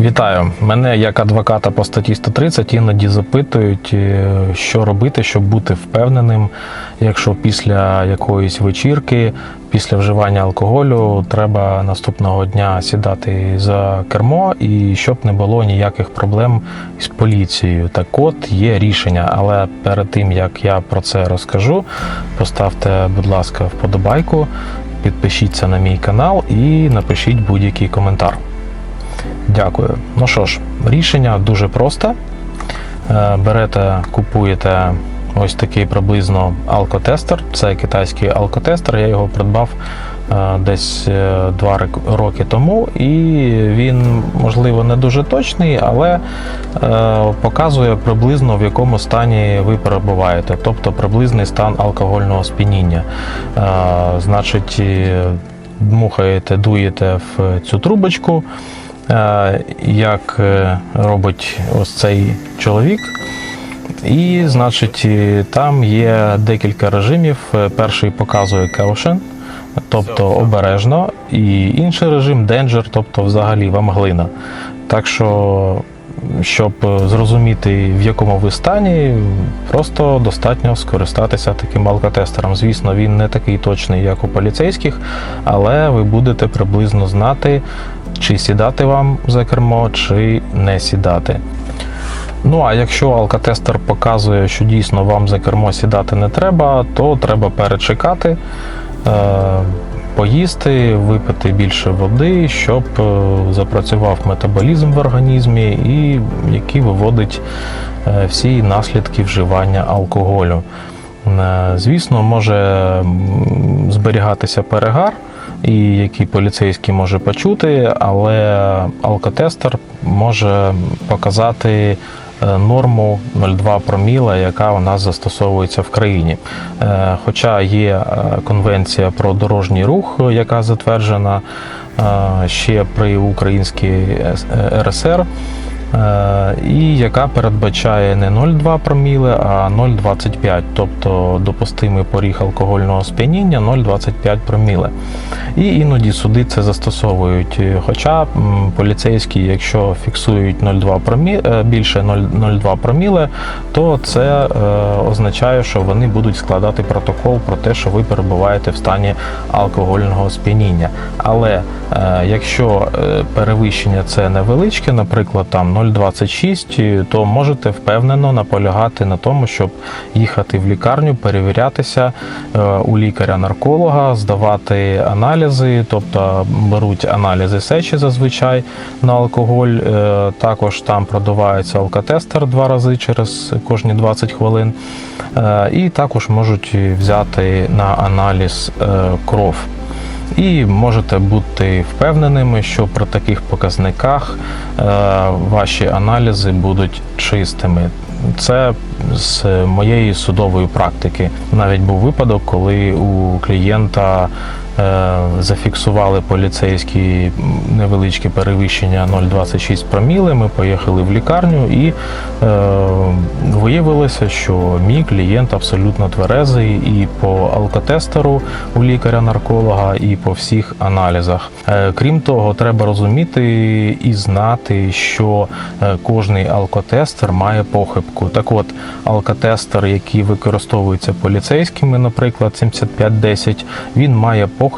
Вітаю! Мене як адвоката по статті 130 іноді запитують, е, що робити, щоб бути впевненим, якщо після якоїсь вечірки, після вживання алкоголю треба наступного дня сідати за кермо і щоб не було ніяких проблем з поліцією. Так от є рішення, але перед тим як я про це розкажу, поставте, будь ласка, вподобайку, підпишіться на мій канал і напишіть будь-який коментар. Дякую. Ну що ж, рішення дуже просте. Берете, купуєте ось такий приблизно алкотестер. Це китайський алкотестер. Я його придбав е, десь е, два роки тому, і він, можливо, не дуже точний, але е, показує приблизно в якому стані ви перебуваєте, тобто приблизний стан алкогольного сп'яніння. Значить, дмухаєте, дуєте в цю трубочку. Е, як е, робить ось цей чоловік. І, значить, там є декілька режимів. Е, Перший показує caution, тобто обережно, і інший режим danger, тобто взагалі вам глина. Так що, щоб зрозуміти, в якому ви стані, просто достатньо скористатися таким алкотестером. Звісно, він не такий точний, як у поліцейських, але ви будете приблизно знати, чи сідати вам за кермо, чи не сідати. Ну а якщо алкотестер показує, що дійсно вам за кермо сідати не треба, то треба перечекати, е, поїсти, випити більше води, щоб е, запрацював метаболізм в організмі, і який виводить е, всі наслідки вживання алкоголю. Звісно, може зберігатися перегар, і який поліцейський може почути, але алкотестер може показати е, норму 0,2 проміла, яка у нас застосовується в країні. Е, Хоча є е, конвенція про дорожній рух, яка затверджена ще при українській РСР. Е, і яка передбачає не 0,2 проміли, а 0,25, тобто допустимий поріг алкогольного сп'яніння 0,25 проміли. І іноді суди це застосовують. Хоча поліцейські, якщо фіксують 0,2 промі... е, більше 0,2 проміли, то це е, означає, що вони будуть складати протокол про те, що ви перебуваєте в стані алкогольного сп'яніння. Але якщо перевищення це невеличке, наприклад, там 0,26, то можете впевнено наполягати на тому, щоб їхати в лікарню, перевірятися е, у лікаря-нарколога, здавати аналізи, тобто беруть аналізи сечі зазвичай на алкоголь. Е, Також там продувається алкотестер два рази через кожні 20 хвилин. Е, І також можуть взяти на аналіз кров. І можете бути впевненими, що при таких показниках е, ваші аналізи будуть чистими. Це з моєї судової практики. Навіть був випадок, коли у клієнта зафіксували поліцейські невеличке перевищення 0,26 проміли. Ми поїхали в лікарню і е, виявилося, що мій клієнт абсолютно тверезий і по алкотестеру у лікаря-нарколога, і по всіх аналізах. Е, Крім того, треба розуміти і знати, що е, кожний алкотестер має похибку. Так от, алкотестер, який використовується поліцейськими, наприклад, 7510, він має похибку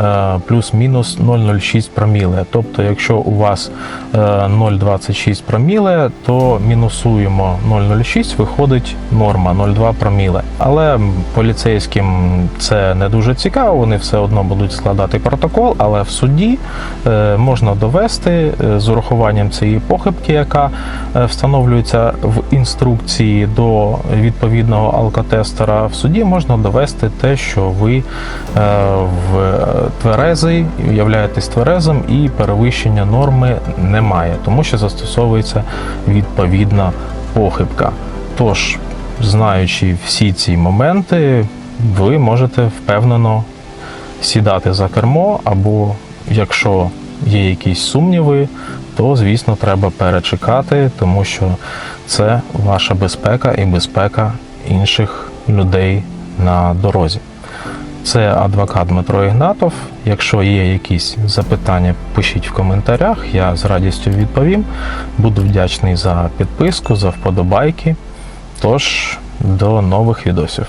е, плюс-мінус 0,06 проміле. Тобто, якщо у вас е, 0,26 проміле, то мінусуємо 0,06, виходить норма 0,2 проміле. Але поліцейським це не дуже цікаво, вони все одно будуть складати протокол, але в суді е, можна довести е, з урахуванням цієї похибки, яка е, встановлюється в інструкції до відповідного алкотестера. В суді можна довести те, що ви е, в тверезий, являєтесь тверезим і перевищення норми немає, тому що застосовується відповідна похибка. Тож, знаючи всі ці моменти, ви можете впевнено сідати за кермо, або якщо є якісь сумніви, то звісно треба перечекати, тому що це ваша безпека і безпека інших людей на дорозі. Це адвокат Дмитро Ігнатов. Якщо є якісь запитання, пишіть в коментарях, я з радістю відповім. Буду вдячний за підписку, за вподобайки. Тож, до нових відосів.